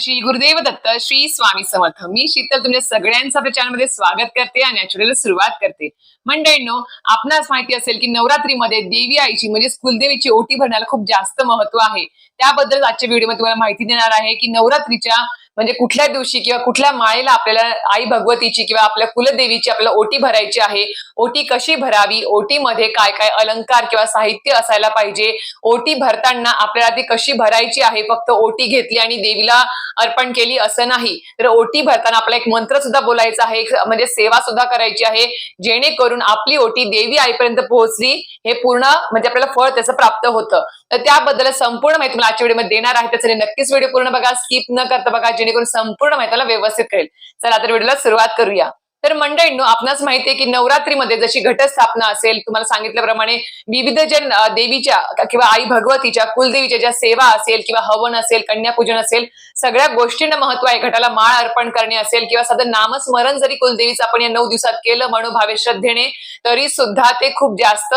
श्री गुरुदेव दत्त श्री स्वामी समर्थ. मी शीतल तुमच्या सगळ्यांचं आपल्या चॅनलमध्ये स्वागत करते आणि नॅचरल सुरुवात करते. मंडळींनो आपणास माहिती असेल की नवरात्रीमध्ये देवी आईची म्हणजे कुलदेवीची ओटी भरण्याला खूप जास्त महत्त्व आहे. त्याबद्दल आजच्या व्हिडिओमध्ये तुम्हाला माहिती देणार आहे की नवरात्रीच्या म्हणजे कुठल्या दिवशी किंवा कुठल्या माळेला आपल्याला आई भगवतीची किंवा आपल्या कुलदेवीची आपल्याला ओटी भरायची आहे ओटी कशी भरावी ओटीमध्ये काय काय अलंकार किंवा साहित्य असायला पाहिजे ओटी भरताना आपल्याला ती कशी भरायची आहे फक्त ओटी घेतली आणि देवीला अर्पण केली असं नाही. तर ओटी भरताना आपला एक मंत्र सुद्धा बोलायचा आहे म्हणजे सेवा सुद्धा करायची आहे जेणेकरून आपली ओटी देवी आईपर्यंत पोहोचली हे पूर्ण म्हणजे आपल्याला फळ त्याचं प्राप्त होतं. तर त्याबद्दल संपूर्ण माहिती मला आजच्या व्हिडिओमध्ये देणार आहे त्यासाठी नक्कीच व्हिडिओ पूर्ण बघा स्किप न करता बघा जेणेकरून संपूर्ण माहिती व्यवस्थित कळेल. चला तर व्हिडिओला सुरुवात करूया. तर मंडळींनो आपणास माहिती आहे की नवरात्रीमध्ये जशी घटस्थापना असेल तुम्हाला सांगितल्याप्रमाणे विविध ज्या देवीच्या किंवा आई भगवतीच्या कुलदेवीच्या ज्या सेवा असेल किंवा हवन असेल कन्यापूजन असेल सगळ्या गोष्टींना महत्त्व आहे. घटाला माळ अर्पण करणे असेल किंवा साधं नामस्मरण जरी कुलदेवीचं आपण या नऊ दिवसात केलं मनोभावे श्रद्धेने तरी सुद्धा ते खूप जास्त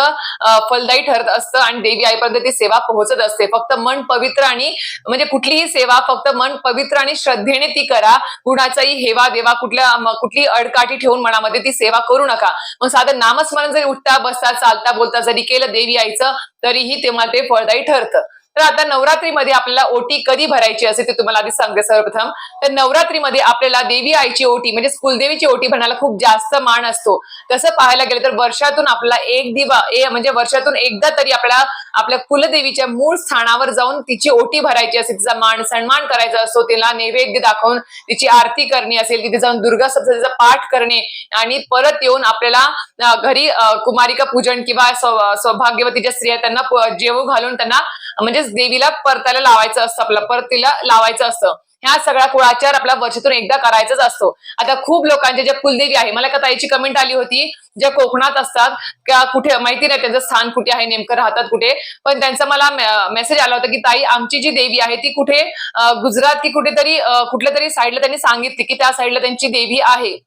फलदायी ठरत असतं आणि देवी आईपर्यंत ती सेवा पोहोचत असते. फक्त मन पवित्र आणि म्हणजे कुठलीही सेवा फक्त मन पवित्र आणि श्रद्धेने ती करा. कुणाचाही हेवा देवा कुठल्या कुठली अडकाट पाठी ठेवून मनामध्ये ती सेवा करू नका. मग साधं नामस्मरण जरी उठता बसता चालता बोलता जरी केलं देवी आईचं तरीही तेव्हा ते फळदायी ठरतं. तर आता नवरात्रीमध्ये आपल्याला ओटी कधी भरायची असेल ते तुम्हाला आधी सांगते सर्वप्रथम. तर नवरात्रीमध्ये आपल्याला देवी आईची ओटी म्हणजे कुलदेवीची ओटी भरण्याला खूप जास्त मान असतो. तसं पाहायला गेलं तर वर्षातून आपला एक दिवा ए म्हणजे वर्षातून एकदा तरी आपल्याला आपल्या कुलदेवीच्या मूळ स्थानावर जाऊन तिची ओटी भरायची असते तिचा मान सन्मान करायचा असतो तिला नैवेद्य दाखवून तिची आरती करणे असेल तिथे जाऊन दुर्गा सप्तचा पाठ करणे आणि परत येऊन आपल्याला घरी कुमारिका पूजन किंवा सौभाग्यवतीच्या स्त्रिया त्यांना जेवू घालून त्यांना म्हणजे म्हणजेच देवीला परतायला लावायचं असतं आपल्याला परतीला लावायचं असतं. ह्या सगळ्या कुळाचार आपल्या वर्षातून एकदा करायचाच असतो. आता खूप लोकांच्या ज्या कुलदेवी आहे मला एका ताईची कमेंट आली होती ज्या कोकणात असतात किंवा कुठे माहिती नाही त्यांचं स्थान कुठे आहे नेमकं राहतात कुठे. पण त्यांचा मला मेसेज आला होता की ताई आमची जी देवी आहे ती कुठे गुजरात की कुठेतरी कुठल्या तरी साईडला त्यांनी सांगितली की त्या साईडला त्यांची देवी आहे.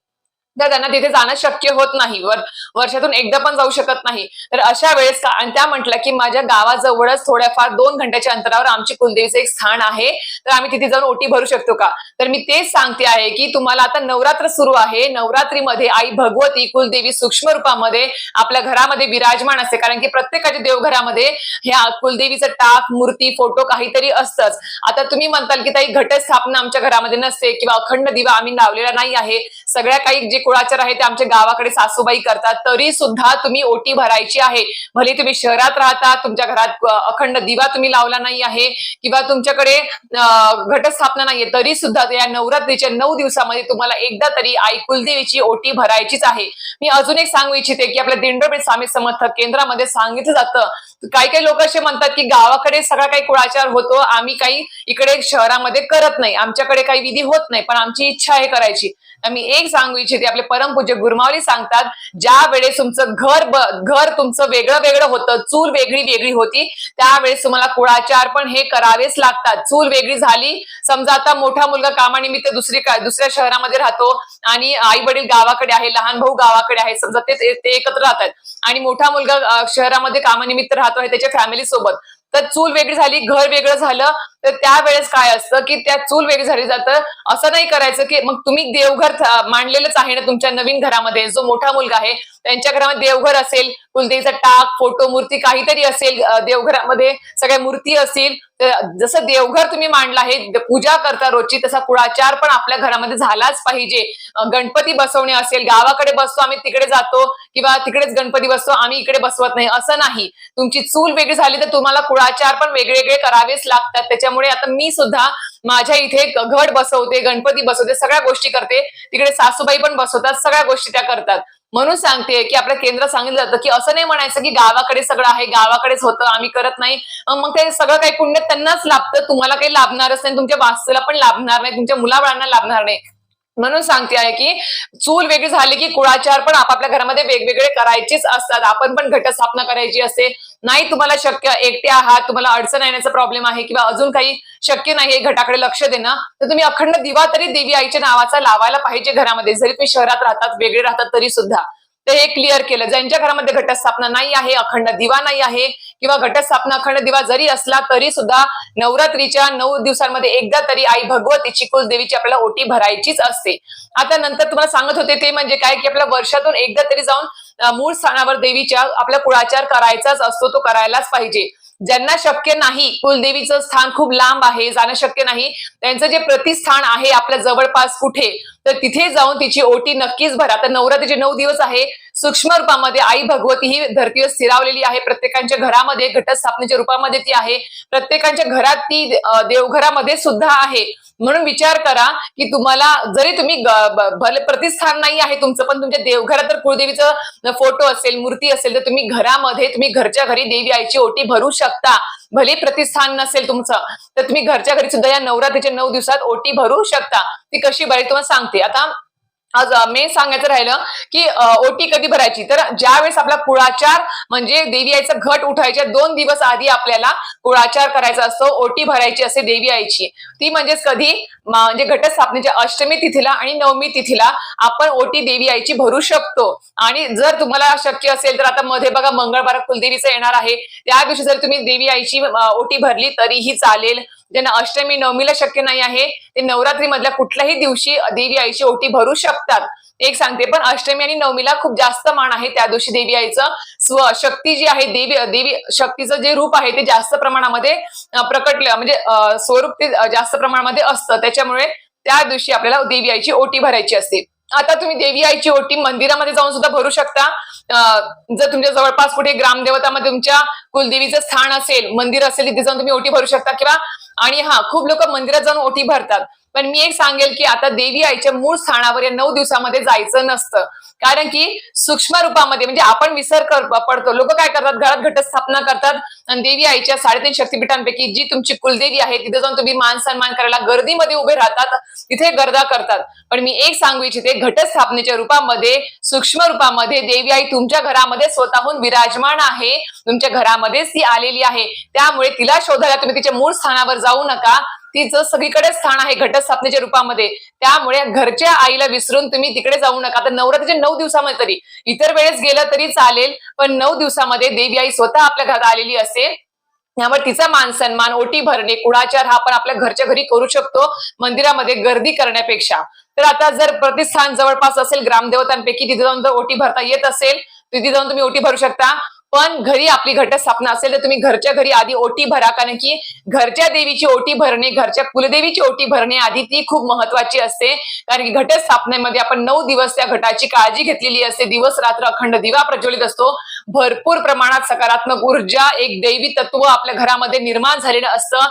तर त्यांना तिथे जाणं शक्य होत नाही वर वर्षातून एकदा पण जाऊ शकत नाही तर अशा वेळेस का आणि त्या म्हटल्या की माझ्या गावाजवळच थोड्याफार दोन घंट्याच्या अंतरावर आमची कुलदेवीचं एक स्थान आहे तर आम्ही तिथे जाऊन ओटी भरू शकतो का? तर मी तेच सांगते आहे की तुम्हाला आता नवरात्र सुरू आहे नवरात्रीमध्ये आई भगवती कुलदेवी सूक्ष्म रूपामध्ये आपल्या घरामध्ये विराजमान असते कारण की प्रत्येकाच्या देवघरामध्ये ह्या कुलदेवीचं टाक मूर्ती फोटो काहीतरी असतंच. आता तुम्ही म्हणताल की ताई घटस्थापना आमच्या घरामध्ये नसते किंवा अखंड दिवा आम्ही लावलेला नाही आहे सगळ्या काही जे कुळाचार आहे ते आमच्या गावाकडे सासूबाई करतात तरी सुद्धा तुम्ही ओटी भरायची आहे. भले तुम्ही शहरात राहता तुमच्या घरात अखंड दिवा तुम्ही लावला नाही आहे किंवा तुमच्याकडे घटस्थापना नाहीये तरी सुद्धा या नवरात्रीच्या नऊ दिवसामध्ये तुम्हाला एकदा तरी आई कुलदेवीची ओटी भरायचीच आहे. मी अजून एक सांगू इच्छिते की आपल्या दिंडोबे स्वामी समर्थ केंद्रामध्ये सांगितलं जातं काही काही लोक असे म्हणतात की गावाकडे सगळा काही कुळाचार होतो आम्ही काही इकडे शहरामध्ये करत नाही आमच्याकडे काही विधी होत नाही पण आमची इच्छा आहे करायची. मी एक सांगू इच्छिते आपले परमपूज्य गुरुमावली सांगतात ज्या वेळेस तुमचं घर घर तुमचं वेगळं वेगळं होतं चूल वेगळी वेगळी होती त्यावेळेस तुम्हाला कुळाचार पण हे करावेच लागतात. चूल वेगळी झाली समजा आता मोठा मुलगा कामानिमित्त दुसरी दुसऱ्या शहरामध्ये राहतो आणि आई वडील गावाकडे आहे लहान भाऊ गावाकडे आहे समजा ते ते एकत्र राहतात. आणि मोठा मुलगा शहरामध्ये कामानिमित्त राहतो आहे त्याच्या फॅमिली सोबत. तर चूल वेगळी झाली घर वेगळं झालं तर त्यावेळेस काय असतं की त्या चूल वेगळी झाली जातं. असं नाही करायचं की मग तुम्ही देवघर मांडलेलंच आहे ना तुमच्या नवीन घरामध्ये. जो मोठा मुलगा आहे त्यांच्या घरामध्ये देवघर असेल कुलदेवीचा टाक फोटो मूर्ती काहीतरी असेल देवघरामध्ये सगळ्या मूर्ती असतील जसं देवघर तुम्ही मांडलं आहे पूजा करता रोजची तसा कुळाचार पण आपल्या घरामध्ये झालाच पाहिजे. गणपती बसवणे असेल गावाकडे बसतो आम्ही तिकडे जातो किंवा तिकडेच गणपती बसतो आम्ही इकडे बसवत नाही असं नाही. तुमची चूल वेगळी झाली तर तुम्हाला कुळाचार पण वेगवेगळे करावेच लागतात. त्याच्या त्याच्यामुळे आता मी सुद्धा माझ्या इथे घट बसवते गणपती बसवते सगळ्या गोष्टी करते. तिकडे सासूबाई पण बसवतात सगळ्या गोष्टी त्या करतात. म्हणून सांगते की आपल्या केंद्र सांगितलं जातं की असं नाही म्हणायचं की गावाकडे सगळं आहे गावाकडेच होतं आम्ही करत नाही. मग ते सगळं काही पुण्य त्यांनाच लाभतं तुम्हाला काही लाभणारच नाही तुमच्या वास्तूला पण लाभणार नाही तुमच्या मुलाबाळांना लाभणार नाही. म्हणून सांगते आहे की चूल वेगळी झाली की कुळाचार पण आपापल्या घरामध्ये वेगवेगळे करायचेच असतात. आपण पण घटस्थापना करायची असते. नाही तुम्हाला शक्य एकटे आहात तुम्हाला अडचण येण्याचा प्रॉब्लेम आहे किंवा अजून काही शक्य नाही घटाकडे लक्ष देणं तर तुम्ही अखंड दिवा तरी देवी आईच्या नावाचा लावायला पाहिजे घरामध्ये. जरी तुम्ही शहरात राहतात वेगळे राहतात तरी सुद्धा ते हे क्लिअर केलं. ज्यांच्या घरामध्ये घटस्थापना नाही आहे अखंड दिवा नाही आहे किंवा घटस्थापना अखंड दिवा जरी असला तरी सुद्धा नवरात्रीच्या नऊ दिवसांमध्ये एकदा तरी आई भगवतीची कुलदेवीची आपल्याला ओटी भरायचीच असते. आता नंतर तुम्हाला सांगत होते ते म्हणजे काय की आपल्या वर्षातून एकदा तरी जाऊन मूळ स्थानावर देवीच्या आपला कुळाचार करायचाच असतो तो करायलाच पाहिजे. ज्यांना शक्य नाही कुलदेवीचं स्थान खूप लांब आहे जाणं शक्य नाही त्यांचं जे प्रतिस्थान आहे आपल्या जवळपास कुठे तर तिथे जाऊन तिची ओटी नक्कीच भरा. तर नवरात्रीचे नऊ दिवस आहे सूक्ष्म रूपामध्ये आई भगवती ही धर्तीवर स्थिरावलेली आहे. प्रत्येकाच्या घरामध्ये घटस्थापनेच्या रूपामध्ये ती आहे. प्रत्येकाच्या घरात ती देवघरामध्ये सुद्धा आहे. म्हणून विचार करा की तुम्हाला जरी तुम्ही भले प्रतिस्थान नाही आहे तुमचं पण तुमच्या देवघरात तर कुळदेवीचं फोटो असेल मूर्ती असेल तर तुम्ही घरामध्ये तुम्ही घरच्या घरी देवी आईची ओटी भरू शकता. भले प्रतिष्ठान नसेल तुमचं तर तुम्ही घरच्या घरी सुद्धा या नवरात्रीच्या नऊ दिवसात ओटी भरू शकता. ती कशी बरे तुम्हाला सांगते. आता आज मेन सांगायचं राहिलं की ओटी कधी भरायची? तर ज्यावेळेस आपला कुळाचार म्हणजे देवी आईचा घट उठायच्या दोन दिवस आधी आपल्याला कुळाचार करायचा असतो ओटी भरायची असते देवी आईची. ती म्हणजेच कधी? म्हणजे घटस्थापनेच्या अष्टमी तिथीला आणि नवमी तिथीला आपण ओटी देवी आईची भरू शकतो. आणि जर तुम्हाला शक्य असेल तर आता मध्ये बघा मंगळवार कुलदेवीचं येणार आहे. त्या दिवशी जर तुम्ही देवी आईची ओटी भरली तरीही चालेल. ज्यांना अष्टमी नवमीला शक्य नाही आहे ते नवरात्री मधल्या कुठल्याही दिवशी देवी आईची ओटी भरू शकतात. एक सांगते पण अष्टमी आणि नवमीला खूप जास्त मान आहे त्या दिवशी देवी आईचं. स्व शक्ती जी आहे देवी देवी शक्तीचं जे रूप आहे ते जास्त प्रमाणामध्ये प्रकटलं म्हणजे स्वरूप ते जास्त प्रमाणामध्ये असतं. त्याच्यामुळे त्या दिवशी आपल्याला देवी आईची ओटी भरायची असते. आता तुम्ही देवी आईची ओटी मंदिरामध्ये जाऊन सुद्धा भरू शकता. जर तुमच्या जवळपास कुठे ग्रामदेवतामध्ये तुमच्या कुलदेवीचं स्थान असेल मंदिर असेल तिथे जाऊन तुम्ही ओटी भरू शकता. किंवा आणि हा खूप लोक मंदिरात जाऊन ओटी भरतात. पण मी एक सांगेल की आता देवी आईच्या मूळ स्थानावर या नऊ दिवसामध्ये जायचं नसतं. कारण की सूक्ष्म रूपामध्ये म्हणजे आपण विसर कर पडतो. लोक काय करतात? घरात घटस्थापना करतात आणि देवी आईच्या साडेतीन शक्तीपीठांपैकी जी तुमची कुलदेवी आहे तिथे जाऊन तुम्ही मान सन्मान करायला गर्दीमध्ये उभे राहतात तिथे गर्दा करतात. पण मी एक सांगू इच्छिते घटस्थापनेच्या रूपामध्ये सूक्ष्म रूपामध्ये देवी आई तुमच्या घरामध्ये स्वतःहून विराजमान आहे. तुमच्या घरामध्येच ती आलेली आहे. त्यामुळे तिला शोधायला तुम्ही तिच्या मूळ स्थानावर जाऊ नका. तिचं सगळीकडे स्थान आहे घटस्थापनेच्या रूपामध्ये. त्यामुळे घरच्या आईला विसरून तुम्ही तिकडे जाऊ नका. तर नवरात्रीच्या नऊ दिवसामध्ये तरी. इतर वेळेस गेलं तरी चालेल पण नऊ दिवसामध्ये देवी आई स्वतः आपल्या घरात आलेली असते त्यामुळे तिचा मान सन्मान ओटी भरणे कुळाचार हा आपण आपल्या घरच्या घरी करू शकतो मंदिरामध्ये गर्दी करण्यापेक्षा. तर आता जर प्रतिष्ठान जवळपास असेल ग्रामदेवतांपैकी तिथे जाऊन जर ओटी भरता येत असेल तिथे जाऊन तुम्ही ओटी भरू शकता. पण घरी आपली घटस्थापना असेल तर तुम्ही घरच्या घरी आधी ओटी भरा. कारण की घरच्या देवीची ओटी भरणे घरच्या कुलदेवीची ओटी भरणे आधी ती खूप महत्वाची असते. कारण की घटस्थापनेमध्ये आपण नऊ दिवस त्या घटाची काळजी घेतलेली असते. दिवस रात्र अखंड दिवा प्रज्वलित असतो. भरपूर प्रमाणात सकारात्मक ऊर्जा एक दैवी तत्व आपल्या घरामध्ये निर्माण झालेलं असतं.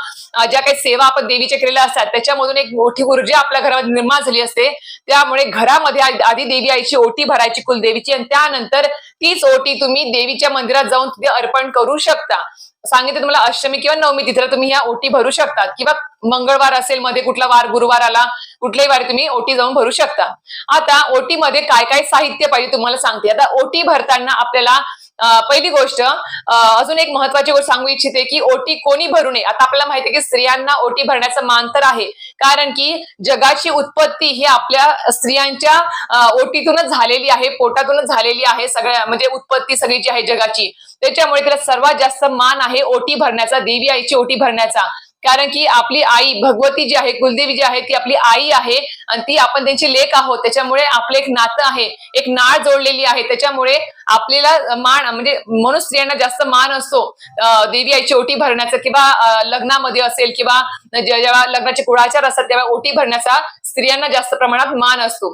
ज्या काही सेवा आपण देवीच्या केलेल्या असतात त्याच्यामधून एक मोठी ऊर्जा आपल्या घरामध्ये निर्माण झाली असते. त्यामुळे घरामध्ये आधी देवी आईची ओटी भरायची कुलदेवीची आणि त्यानंतर तीच ओटी तुम्ही देवीच्या मंदिर मंदिरात जाऊन तिथे अर्पण करू शकता. सांगितलं तुम्हाला अष्टमी किंवा नवमी तिथे तुम्ही ह्या ओटी भरू शकता किंवा मंगळवार असेल मध्ये कुठला वार गुरुवार आला कुठल्याही वारी तुम्ही ओटी जाऊन भरू शकता. आता ओटीमध्ये काय काय साहित्य पाहिजे तुम्हाला सांगते. आता ओटी भरताना आपल्याला पहिली गोष्ट अजून एक महत्वाची गोष्ट सांगू इच्छिते की ओटी कोणी भरू नये? आता आपल्याला माहिती की स्त्रियांना ओटी भरण्याचं मान तर आहे. कारण की जगाची उत्पत्ती ही आपल्या स्त्रियांच्या ओटीतूनच झालेली आहे पोटातूनच झालेली आहे सगळ्या म्हणजे उत्पत्ती सगळी जी आहे जगाची. त्याच्यामुळे तिला सर्वात जास्त मान आहे ओटी भरण्याचा देवी आईची ओटी भरण्याचा. कारण की आपली आई भगवती जी आहे कुलदेवी जी आहे ती आपली आई आहे आणि ती आपण त्यांची लेख आहोत. त्याच्यामुळे आपलं एक नातं आहे. एक नाळ जोडलेली आहे. त्याच्यामुळे आपल्याला मान म्हणजे म्हणून स्त्रियांना जास्त मान असतो. देवी आईची ओटी भरण्याचा किंवा लग्नामध्ये असेल किंवा जेव्हा लग्नाचे कुळाचार असतात तेव्हा ओटी भरण्याचा स्त्रियांना जास्त प्रमाणात मान असतो.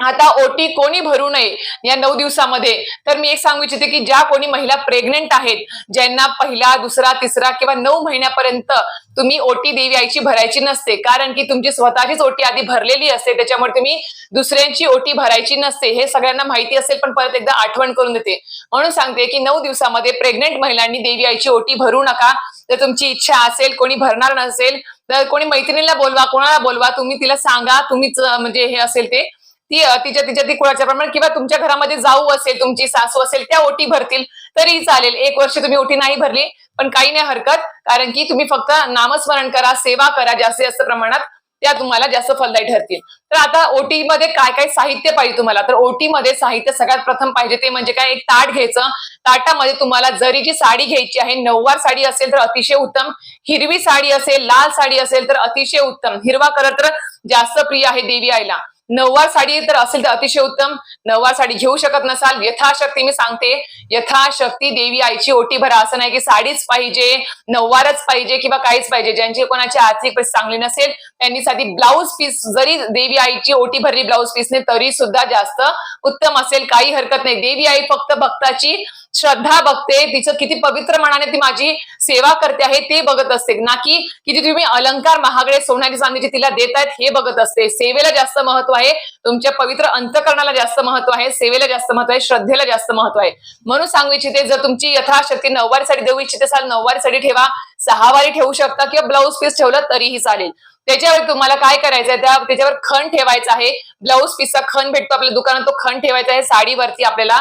आता ओटी कोणी भरू नये या नऊ दिवसामध्ये? तर मी एक सांगू इच्छिते की ज्या कोणी महिला प्रेग्नेंट आहेत ज्यांना पहिला दुसरा तिसरा किंवा नऊ महिन्यापर्यंत तुम्ही ओटी देवी आईची भरायची नसते कारण की तुमची स्वतःचीच ओटी आधी भरलेली असते त्याच्यामुळे तुम्ही दुसऱ्यांची ओटी भरायची नसते हे सगळ्यांना माहिती असेल पण परत एकदा आठवण करून देते. म्हणून सांगते की नऊ दिवसामध्ये प्रेग्नेंट महिलांनी देवी आईची ओटी भरू नका. जर तुमची इच्छा असेल कोणी भरणार नसेल तर कोणी मैत्रिणीला बोलवा कोणाला बोलवा तुम्ही तिला सांगा तुम्हीच म्हणजे हे असेल ते. ती तिच्या तिच्या ती कुळाच्या प्रमाणे किंवा तुमच्या घरामध्ये जाऊ असेल तुमची सासू असेल त्या ओटी भरतील तरी चालेल. एक वर्ष तुम्ही ओटी नाही भरली पण काही नाही हरकत कारण की तुम्ही फक्त नामस्मरण करा सेवा करा जास्तीत जास्त प्रमाणात त्या तुम्हाला जास्त फलदायी ठरतील. तर आता ओटी मध्ये काय काय साहित्य पाहिजे तुम्हाला? तर ओटी मध्ये साहित्य सगळ्यात प्रथम पाहिजे ते म्हणजे काय? एक ताट घ्यायचं. ताटामध्ये तुम्हाला जरीची साडी घ्यायची आहे नऊवार साडी असेल तर अतिशय उत्तम. हिरवी साडी असेल लाल साडी असेल तर अतिशय उत्तम. हिरवा कलर तर जास्त प्रिय आहे देवी आईला. नऊवार साडी तर असेल तर अतिशय उत्तम. नऊवार साडी घेऊ शकत नसाल यथाशक्ती मी सांगते. यथाशक्ती देवी आईची ओटी भरा. असं नाही की साडीच पाहिजे नऊवारच पाहिजे किंवा काहीच पाहिजे. ज्यांची कोणाची आर्थिक परिस्थिती चांगली नसेल त्यांनी साधी ब्लाऊज पीस जरी देवी आईची ओटी भरली ब्लाऊज पीसने तरी सुद्धा जास्त उत्तम असेल काही हरकत नाही. देवी आई फक्त भक्ताची श्रद्धा बघते. तिचं किती पवित्र मनाने ती माझी सेवा करते आहे ते बघत असते. ना की किती तुम्ही अलंकार महागडे सोन्याची चांदीची तिला देत आहेत हे बघत असते. सेवेला जास्त महत्त्व आहे तुमच्या पवित्र अंतकरणाला जास्त महत्त्व आहे सेवेला जास्त महत्त्व आहे श्रद्धेला जास्त महत्त्व आहे. म्हणून सांगू इच्छिते जर तुमची यथाशक्ती नऊवारी साडी देऊ इच्छिते असाल नऊवारी साडी ठेवा. सहावारी ठेवू शकता किंवा ब्लाऊज पीस ठेवलं तरीही चालेल. त्याच्यावर तुम्हाला काय करायचं आहे त्या त्याच्यावर खण ठेवायचा आहे. ब्लाऊज पीसचा खण भेटतो आपल्या दुकानात. तो खण ठेवायचा आहे. साडीवरती आपल्याला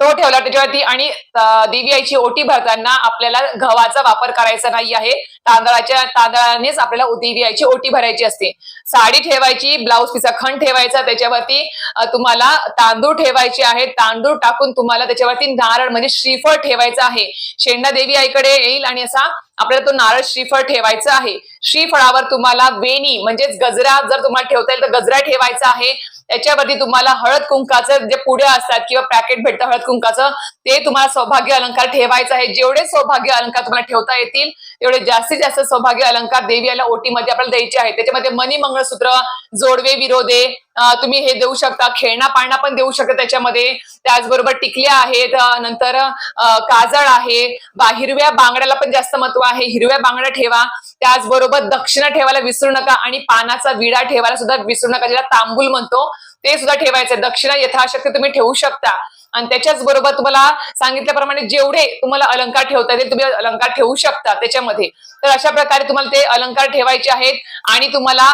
तो ठेवला त्याच्यावरती आणि देवी आईची ओटी भरताना आपल्याला गव्हाचा वापर करायचा नाही आहे. तांदळाच्या तांदळानेच आपल्याला देवी आईची ओटी भरायची असते. साडी ठेवायची ब्लाऊज पिसा खण ठेवायचा त्याच्यावरती तुम्हाला तांदूळ ठेवायचे आहेत. तांदूळ टाकून तुम्हाला त्याच्यावरती नारळ म्हणजे श्रीफळ ठेवायचं आहे. शेंडा देवी आईकडे येईल आणि असा आपल्याला तो नारळ श्रीफळ ठेवायचं आहे. श्रीफळावर तुम्हाला वेणी म्हणजेच गजरा जर तुम्हाला ठेवता येईल तर गजरा ठेवायचा आहे. त्याच्यावरती तुम्हाला हळद कुंकाचं जे पुढे असतात किंवा पॅकेट भेटतं हळद कुंकाचं ते तुम्हाला सौभाग्य अलंकार ठेवायचं आहे. जेवढे सौभाग्य अलंकार तुम्हाला ठेवता येतील तेवढे जास्तीत जास्त सौभाग्य अलंकार देवी याला ओटीमध्ये आपल्याला द्यायचे आहेत. त्याच्यामध्ये मनी मंगळसूत्र जोडवे विरोधे तुम्ही हे देऊ शकता. खेळणा पाळणा पण देऊ शकता त्याच्यामध्ये. त्याचबरोबर टिकल्या आहेत नंतर काजळ आहे. बा हिरव्या बांगड्याला पण जास्त महत्त्व आहे. हिरव्या बांगड्या ठेवा. त्याचबरोबर दक्षिणा ठेवायला विसरू नका आणि पानाचा विडा ठेवायला सुद्धा विसरू नका ज्याला तांबूल म्हणतो ते सुद्धा ठेवायचं दक्षिणा यथाशक्ती तुम्ही ठेवू शकता. आणि त्याच्याच बरोबर तुम्हाला सांगितल्याप्रमाणे जेवढे तुम्हाला अलंकार ठेवता येतील तुम्ही अलंकार ठेवू शकता त्याच्यामध्ये. तर अशा प्रकारे तुम्हाला ते अलंकार ठेवायचे आहेत आणि तुम्हाला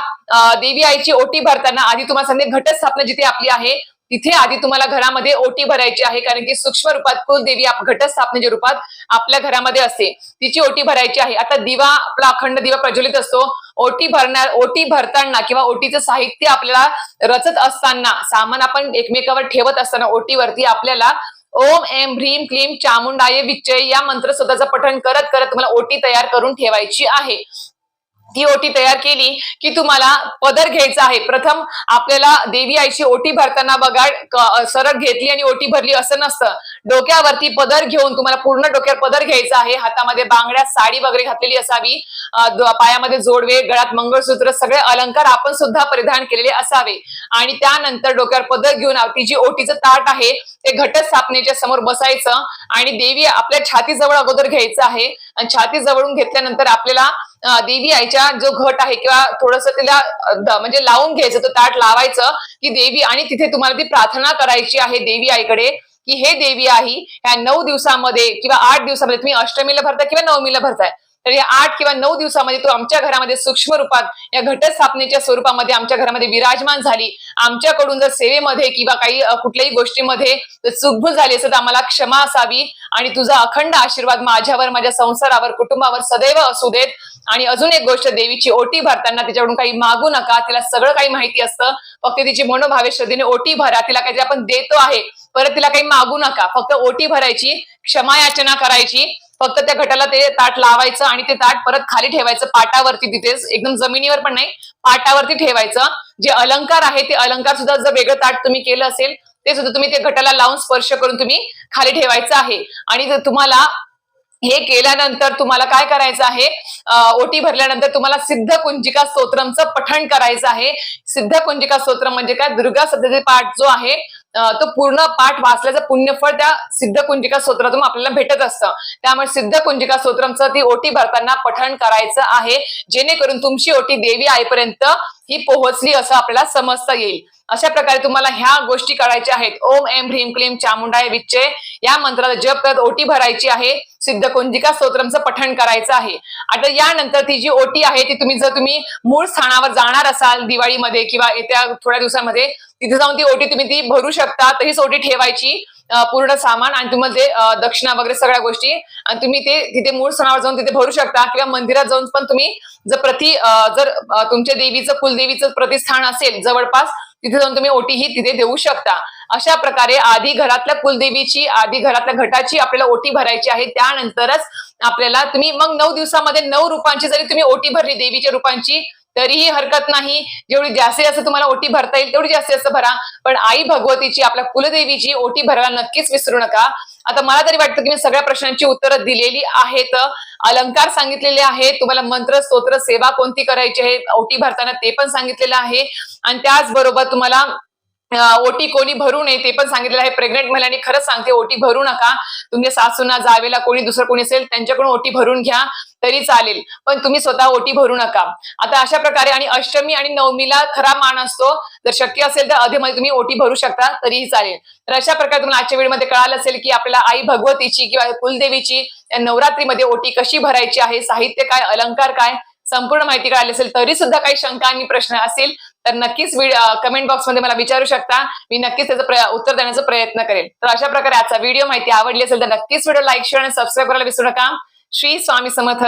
देवी आईची ओटी भरताना आधी तुम्हाला सांगते घटस्थापना जिथे आपली आहे तिथे आधी तुम्हाला घरामध्ये ओटी भरायची आहे कारण की सूक्ष्म रूपात कुलदेवी घटस्थापनेच्या रूपात आपल्या घरामध्ये असते तिची ओटी भरायची आहे. आता दिवा आपला अखंड दिवा प्रज्वलित असतो. ओटी भरणार ओटी भरताना किंवा ओटीचं साहित्य आपल्याला रचत असताना सामान आपण एकमेकावर ठेवत असताना ओटीवरती आपल्याला ओम एम भ्रीम क्लीम चामुंडाय विच्चय या मंत्र स्वतःचं पठण करत करत तुम्हाला ओटी तयार करून ठेवायची आहे. ती ओटी तयार केली की तुम्हाला पदर घ्यायचा आहे. प्रथम आपल्याला देवी आईची ओटी भरताना बघा सरळ घेतली आणि ओटी भरली असं नसतं. डोक्यावरती पदर घेऊन तुम्हाला पूर्ण डोक्यावर पदर घ्यायचा आहे. हातामध्ये बांगड्या साडी वगैरे घातलेली असावी. पायामध्ये जोडवे गळ्यात मंगळसूत्र सगळे अलंकार आपण सुद्धा परिधान केलेले असावे. आणि त्यानंतर डोक्यावर पदर घेऊन ती जी ओटीचं ताट आहे ते घटस्थापनेच्या समोर बसायचं आणि देवी आपल्या छातीजवळ अगोदर घ्यायचं आहे. आणि छाती जवळून घेतल्यानंतर आपल्याला देवी आईच्या जो घट आहे किंवा थोडस तिला म्हणजे लावून घ्यायचं तो ताट लावायचं की देवी आणि तिथे तुम्हाला ती प्रार्थना करायची आहे देवी आईकडे की हे देवी आई ह्या नऊ दिवसामध्ये किंवा आठ दिवसामध्ये तुम्ही अष्टमीला भरताय किंवा नवमीला भरताय तर या आठ किंवा नऊ दिवसामध्ये तू आमच्या घरामध्ये सूक्ष्म रूपात या घटस्थापनेच्या स्वरूपामध्ये आमच्या घरामध्ये विराजमान झाली. आमच्याकडून जर सेवेमध्ये किंवा काही कुठल्याही गोष्टीमध्ये जर चुकभूल झाली असेल तर आम्हाला क्षमा असावी आणि तुझा अखंड आशीर्वाद माझ्यावर माझ्या संसारावर कुटुंबावर सदैव असू देत. आणि अजून एक गोष्ट देवीची ओटी भरताना तिच्याकडून काही मागू नका तिला सगळं काही माहिती असतं. फक्त तिची मनोभावे श्रद्धेने ओटी भरा तिला काहीतरी आपण देतो आहे. परत तिला काही मागू नका. फक्त ओटी भरायची क्षमा याचना करायची. फक्त त्या घटाला ते ताट लावायचं आणि ते ताट परत खाली ठेवायचं. पाटावरती तिथेच एकदम जमिनीवर पण नाही पाटावरती ठेवायचं. जे अलंकार आहे ते अलंकार सुद्धा जर वेगळं ताट तुम्ही केलं असेल ते सुद्धा तुम्ही ते घटाला लावून स्पर्श करून तुम्ही खाली ठेवायचं आहे. आणि जर तुम्हाला हे केल्यानंतर तुम्हाला काय करायचं आहे? ओटी भरल्यानंतर तुम्हाला सिद्ध कुंजिका स्तोत्रमचं पठण करायचं आहे. सिद्ध कुंजिका स्तोत्र म्हणजे काय? दुर्गा सप्तशती पाठ जो आहे तो पूर्ण पाठ वाचल्याचं पुण्यफळ त्या सिद्ध कुंजिका स्तोत्रातून आपल्याला भेटत असतं. त्यामुळे सिद्ध कुंजिका स्तोत्रमचं ती ओटी भरताना पठण करायचं आहे. जेणेकरून तुमची ओटी देवी आईपर्यंत ही पोहोचली असं आपल्याला समजता येईल. अशा प्रकारे तुम्हाला ह्या गोष्टी करायच्या आहेत. ओम एम ह्रीम क्लीम चामुंडाय विच्चे या मंत्राला जप करत ओटी भरायची आहे. सिद्ध कुंजिका स्तोत्रमचं पठण करायचं आहे. आता यानंतर ती जी ओटी आहे ती तुम्ही जर तुम्ही मूळ स्थानावर जाणार असाल दिवाळीमध्ये किंवा येत्या थोड्या दिवसांमध्ये तिथे जाऊन ती ओटी तुम्ही ती भरू शकता. तरीच ओटी ठेवायची पूर्ण सामान आणि तुम्हाला ते दक्षिणा वगैरे सगळ्या गोष्टी आणि तुम्ही ते तिथे मूळ सणावर जाऊन तिथे भरू शकता किंवा मंदिरात जाऊन पण तुम्ही जर प्रति जर तुमच्या देवीचं कुलदेवीचं प्रतिस्थान असेल जवळपास तिथे जाऊन तुम्ही ओटी ही तिथे देऊ शकता. अशा प्रकारे आधी घरातल्या कुलदेवीची आधी घरातल्या घटाची आपल्याला ओटी भरायची आहे. त्यानंतरच आपल्याला तुम्ही मग नऊ दिवसामध्ये नऊ रूपांची जरी तुम्ही ओटी भरली देवीच्या रूपांची तरीही हरकत नाही. जेवढी जास्तीत जास्त तुम्हाला ओटी भरता येईल तेवढी जास्तीत जास्त भरा. पण आई भगवतीची आपल्या कुलदेवीची ओटी भरायला नक्कीच विसरू नका. आता मला तरी वाटतं की मी सगळ्या प्रश्नांची उत्तरं दिलेली आहेत. अलंकार सांगितलेले आहेत. तुम्हाला मंत्र स्तोत्र सेवा कोणती करायची आहे ओटी भरताना ते पण सांगितलेलं आहे. आणि त्याचबरोबर तुम्हाला ओटी कोणी भरू नये ते पण सांगितलेलं आहे. प्रेग्नेंट महिलांनी खरंच सांगते ओटी भरू नका. तुमच्या सासूना जावेला कोणी दुसरं कोणी असेल त्यांच्याकडून ओटी भरून घ्या. तरी चालेल. पण तुम्ही स्वतः ओटी भरू नका. आता अशा प्रकारे आणि अष्टमी आणि नवमीला खरा मान असतो. जर शक्य असेल तर अधेमध्ये तुम्ही ओटी भरू शकता तरीही चालेल. तर अशा प्रकारे तुम्हाला आजच्या वेळेमध्ये कळालं असेल की आपल्याला आई भगवतीची किंवा कुलदेवीची नवरात्रीमध्ये ओटी कशी भरायची आहे साहित्य काय अलंकार काय संपूर्ण माहिती कळाली असेल तरी सुद्धा काही शंका आणि प्रश्न असेल तर नक्कीच कमेंट बॉक्समध्ये मला विचारू शकता. मी नक्कीच त्याचं उत्तर देण्याचा प्रयत्न करेल. तर अशा प्रकारे आजचा व्हिडिओ माहिती आवडली असेल तर नक्कीच व्हिडिओ लाईक शेअर आणि सबस्क्राईब करायला विसरू नका. श्री स्वामी समर्थ.